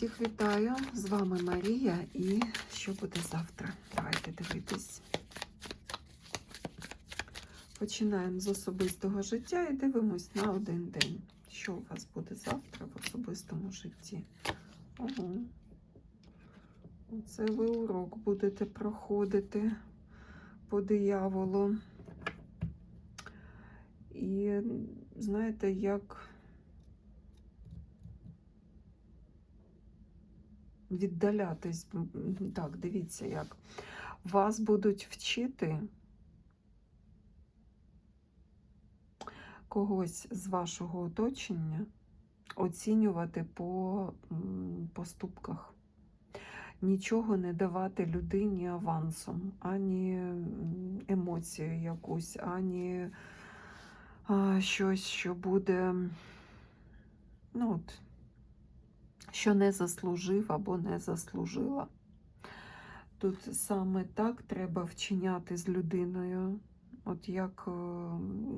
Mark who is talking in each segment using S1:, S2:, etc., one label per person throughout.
S1: Всіх вітаю! З вами Марія і що буде завтра? Давайте дивитись. Починаємо з особистого життя і дивимось на один день. Що у вас буде завтра в особистому житті? Ого. Оце ви урок будете проходити по дияволу. І знаєте, як віддалятись. Так, дивіться, як вас будуть вчити когось з вашого оточення оцінювати по поступках. Нічого не давати людині авансом, ані емоцію якусь, ані щось, що буде, ну от, що не заслужив або не заслужила. Тут саме так треба вчиняти з людиною. От як е,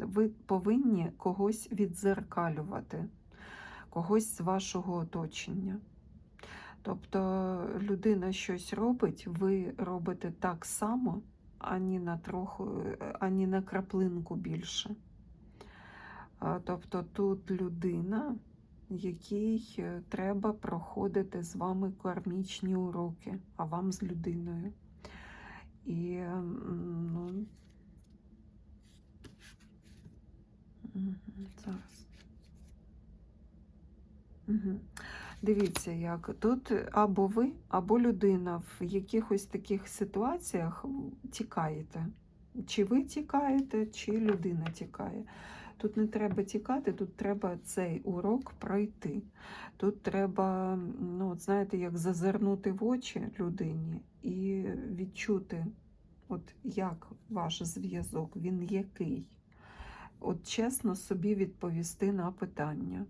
S1: ви повинні когось відзеркалювати, когось з вашого оточення. Тобто людина щось робить, ви робите так само, ані на трохи, ані на краплинку більше. Тобто тут людина, якій е, треба проходити з вами кармічні уроки, а вам з людиною. І ну, Зараз. Угу. Дивіться, як тут або ви, або людина в якихось таких ситуаціях тікаєте. Чи ви тікаєте, чи людина тікає. Тут не треба тікати, тут треба цей урок пройти. Тут треба, ну, от знаєте, як зазирнути в очі людині і відчути, от як ваш зв'язок, він який. От чесно собі відповісти на питання.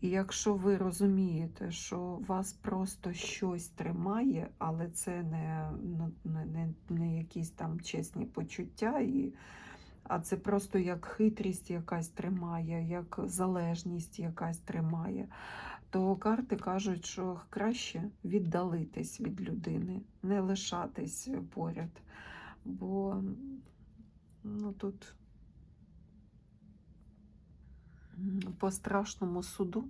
S1: І якщо ви розумієте, що вас просто щось тримає, але це не, ну, не, не, не якісь там чесні почуття, і, а це просто як хитрість якась тримає, як залежність якась тримає, то карти кажуть, що краще віддалитись від людини, не лишатись поряд. Бо ну, тут по страшному суду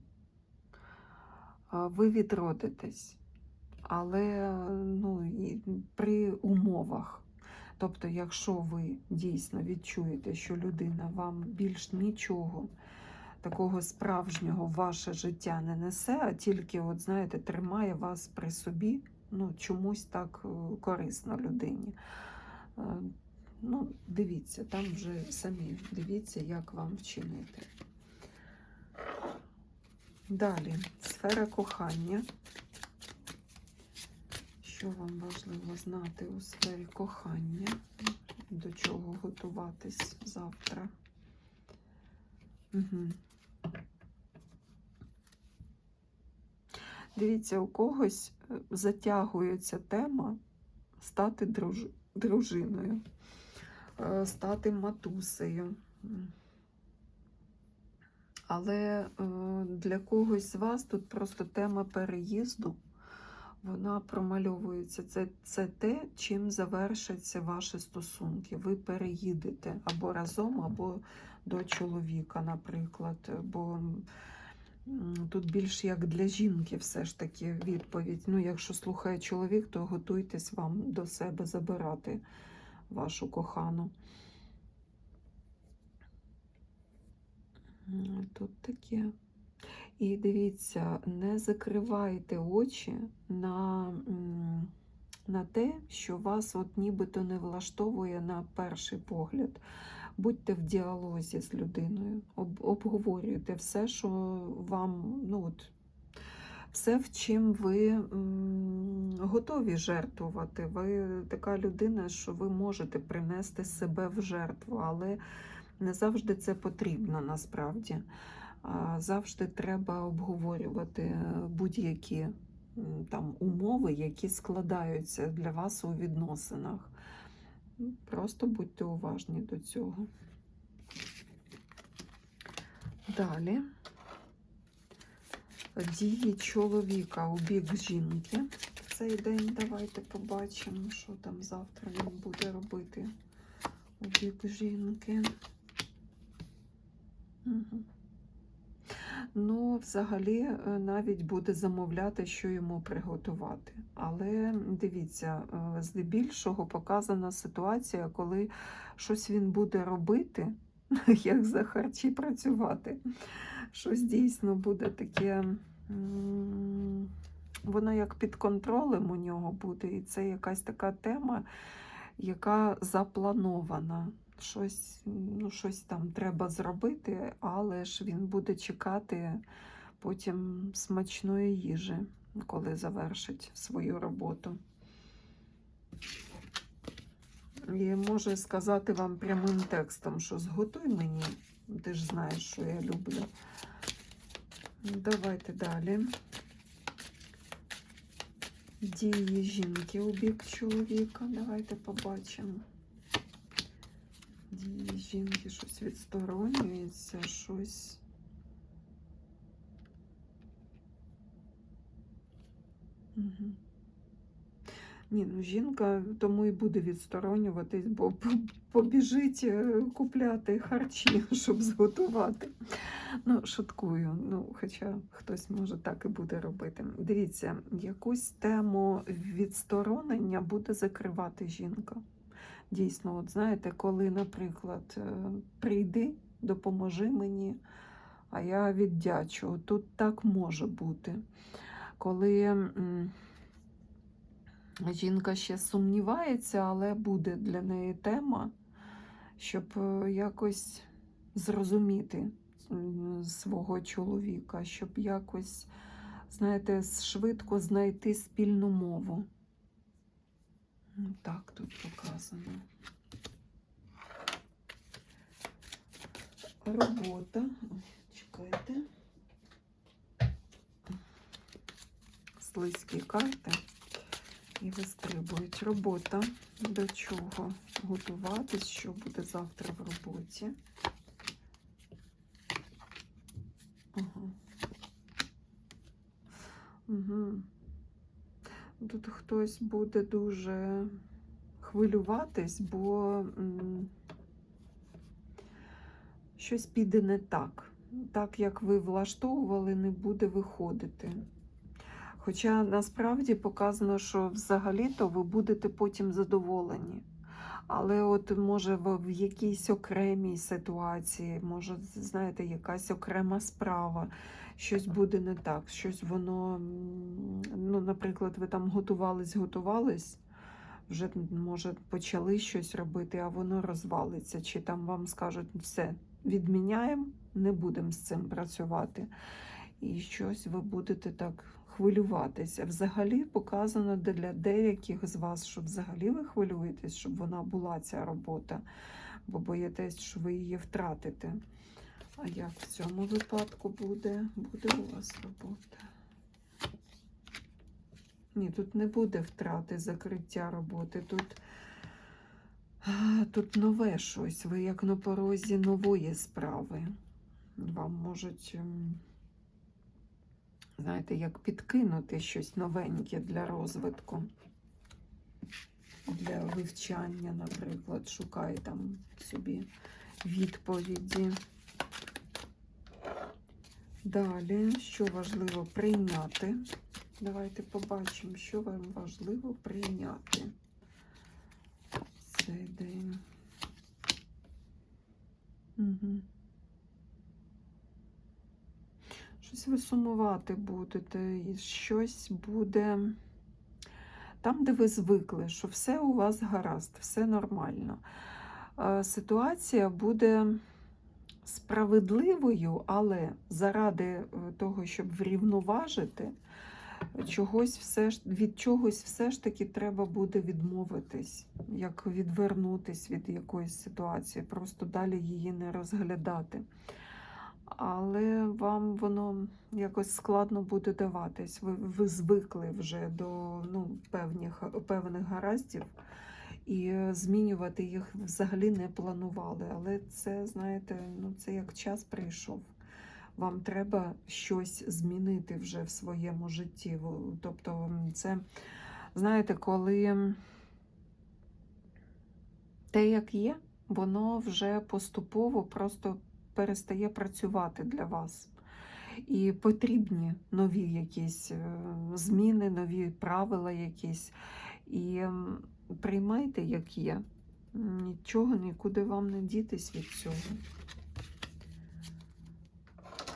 S1: ви відродитесь, але ну, при умовах. Тобто, якщо ви дійсно відчуєте, що людина вам більш нічого такого справжнього ваше життя не несе, а тільки, от, знаєте, тримає вас при собі, ну, чомусь так е, корисно людині. Е, Ну, дивіться, там вже самі дивіться, як вам вчинити. Далі сфера кохання. Що вам важливо знати у сфері кохання? До чого готуватись завтра? Угу. Дивіться, у когось е, затягується тема стати друж... дружиною, е, стати матусею. Але е, для когось з вас тут просто тема переїзду, вона промальовується. Це, це те, чим завершаться ваші стосунки. Ви переїдете або разом, або до чоловіка, наприклад. Бо тут більш як для жінки все ж таки відповідь. Ну, якщо слухає чоловік, то готуйтесь вам до себе забирати вашу кохану. Тут таке. І дивіться, не закривайте очі на на те, що вас от нібито не влаштовує на перший погляд. Будьте в діалозі з людиною, об, обговорюйте все, що вам, ну от, все, в чим ви м, готові жертвувати. Ви така людина, що ви можете принести себе в жертву, але не завжди це потрібно насправді. Завжди треба обговорювати будь-які там умови, які складаються для вас у відносинах. Просто будьте уважні до цього. Далі Дії чоловіка у бік жінки цей день. Давайте побачимо, що там завтра він буде робити у бік жінки. Угу. Ну, взагалі, е, навіть буде замовляти, що йому приготувати. Але дивіться, е, здебільшого показана ситуація, коли щось він буде робити, як за харчі працювати. Щось дійсно буде таке. Воно як під контролем у нього буде, і це якась така тема, яка запланована. Щось, ну, щось там треба зробити, але ж він буде чекати потім смачної їжі, коли завершить свою роботу. І може сказати вам прямим текстом, що зготуй мені, ти ж знаєш, що я люблю. Давайте далі. Дії жінки у бік чоловіка. Давайте побачимо. Дії жінки щось відсторонюється, щось. Угу. Ні, ну жінка тому і буде відсторонюватись, бо побіжить е, купляти харчі, щоб зготувати. Ну, шуткую, ну, хоча хтось може так і буде робити. Дивіться, якусь тему відсторонення буде закривати жінка. Дійсно, от знаєте, коли, наприклад, е, прийди, допоможи мені, а я віддячу. Тут так може бути. Коли жінка ще сумнівається, але буде для неї тема, щоб е, якось зрозуміти свого чоловіка, щоб якось, знаєте, швидко знайти спільну мову. Ну, Так, тут показано. Робота. Чекайте. Слизькі карти і вистрибують. Робота. До чого готуватись, що буде завтра в роботі. Ага. Угу. Тут хтось буде дуже хвилюватись, бо щось піде не так. Так, як ви влаштовували, не буде виходити. Хоча насправді показано, що взагалі-то ви будете потім задоволені. Але от може в, в якійсь окремій ситуації, може, знаєте, якась окрема справа, щось буде не так, щось воно, ну, наприклад, ви там готувались, готувались, вже може почали щось робити, а воно розвалиться. Чи там вам скажуть, все, відміняємо, не будемо з цим працювати. І щось ви будете так хвилюватися. Взагалі показано для деяких з вас, що взагалі ви хвилюєтесь, щоб вона була ця робота, бо боїтесь, що ви її втратите. А як в цьому випадку буде? Буде у вас робота? Ні, тут не буде втрати закриття роботи. Тут, тут нове щось. Ви як на порозі нової справи. Вам можуть, знаєте, як підкинути щось новеньке для розвитку. Для вивчання, наприклад, шукай там собі відповіді. Далі, що важливо прийняти. Давайте побачимо, що вам важливо прийняти цей день. Угу. Щось ви сумувати будете, і щось буде там, де ви звикли, що все у вас гаразд, все нормально. Е, Ситуація буде справедливою, але заради е, того, щоб врівноважити, чогось все ж, від чогось все ж таки треба буде відмовитись, як відвернутись від якоїсь ситуації, просто далі її не розглядати. Але вам воно якось складно буде даватись. Ви, ви звикли вже до ну, певних, певних гараздів, і змінювати їх взагалі не планували. Але це, знаєте, ну, це як час прийшов. вам треба щось змінити вже в своєму житті. Тобто, це, знаєте, коли те, як є, воно вже поступово просто перестає працювати для вас. І потрібні нові якісь е, зміни, нові правила якісь. І приймайте, як є. Нічого, нікуди вам не дітись від цього.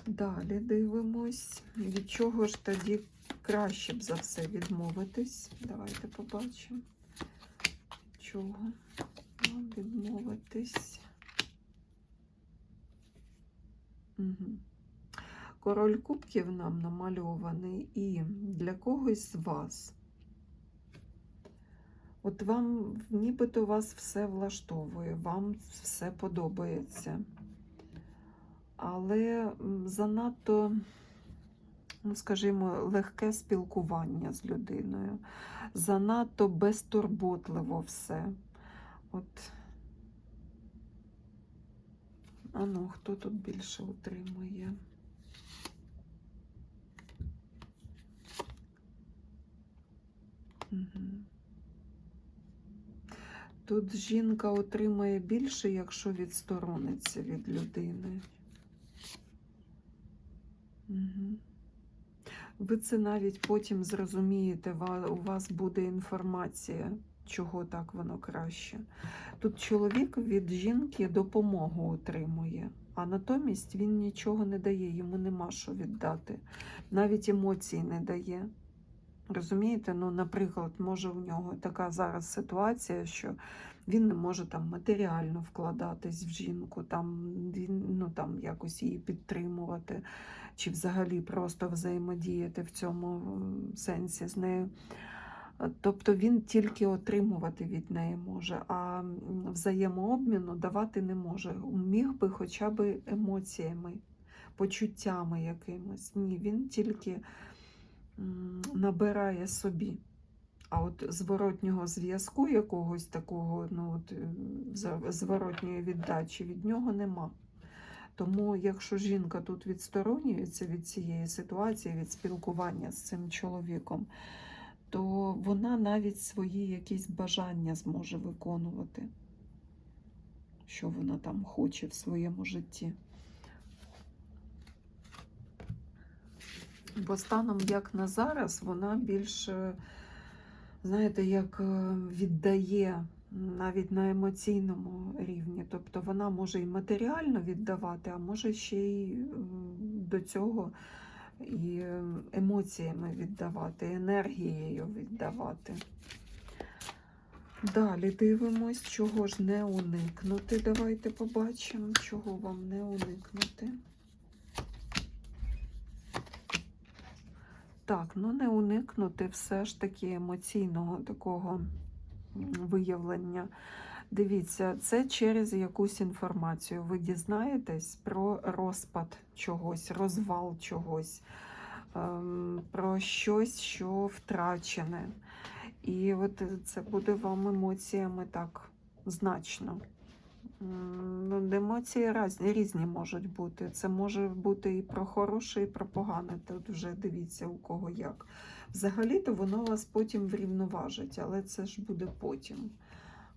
S1: Далі дивимось, від чого ж тоді краще б за все відмовитись. Давайте побачимо. Від Чого вам відмовитись? Король кубків нам намальований і для когось з вас. От вам нібито вас все влаштовує, вам все подобається. Але занадто, ну, скажімо, легке спілкування з людиною, занадто безтурботливо все. От. А ну, хто тут більше утримує? Угу. Тут жінка отримає більше, якщо відсторониться від людини. Угу. Ви це навіть потім зрозумієте, у вас буде інформація, чого так воно краще. Тут чоловік від жінки допомогу отримує, а натомість він нічого не дає, йому нема що віддати. Навіть емоцій не дає. Розумієте, ну, наприклад, може в нього така зараз ситуація, що він не може там матеріально вкладатись в жінку, там він ну там якось її підтримувати, чи взагалі просто взаємодіяти в цьому сенсі з нею. Е, Тобто він тільки отримувати від неї може, а взаємообміну давати не може. Міг би хоча б емоціями, почуттями якимось. Ні, він тільки набирає собі. А от зворотнього зв'язку якогось такого, ну от е, зворотньої віддачі від нього нема. Тому, якщо жінка тут відсторонюється від цієї ситуації, від спілкування з цим чоловіком, то вона навіть свої якісь бажання зможе виконувати, що вона там хоче в своєму житті. Бо станом як на зараз, вона більше, знаєте, як е, віддає навіть на емоційному рівні. Тобто вона може і матеріально віддавати, а може ще й до цього і е, емоціями віддавати, енергією віддавати. Далі дивимось, чого ж не уникнути. Давайте побачимо, чого вам не уникнути. Так, ну не уникнути все ж таки емоційного такого виявлення. Дивіться, це через якусь інформацію. Ви дізнаєтесь про розпад чогось, розвал чогось, ем, про щось, що втрачене. І от це буде вам емоціями так значно. Емоції різні, різні можуть бути. Це може бути і про хороше, і про погане. Тут вже дивіться, у кого як. Взагалі-то воно вас потім врівноважить, але це ж буде потім.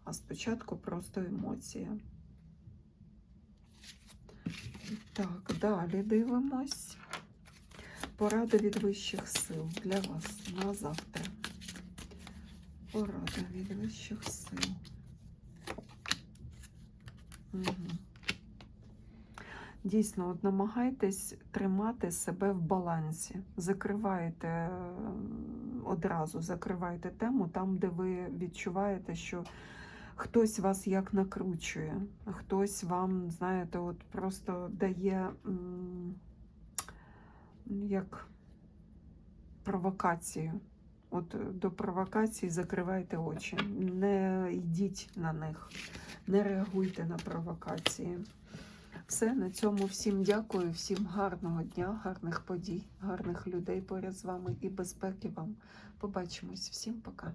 S1: А спочатку просто емоція. Так, далі дивимось. Порада від вищих сил для вас на завтра. Порада від вищих сил. Угу. Дійсно, от намагайтесь тримати себе в балансі. Закривайте одразу, закривайте тему там, де ви відчуваєте, що хтось вас як накручує, хтось вам, знаєте, от просто дає як провокацію. От е, до провокації закривайте очі, не йдіть на них, не реагуйте на провокації. Все, на цьому всім дякую, всім гарного дня, гарних подій, гарних людей поряд з вами і безпеки вам. Побачимось. Всім пока.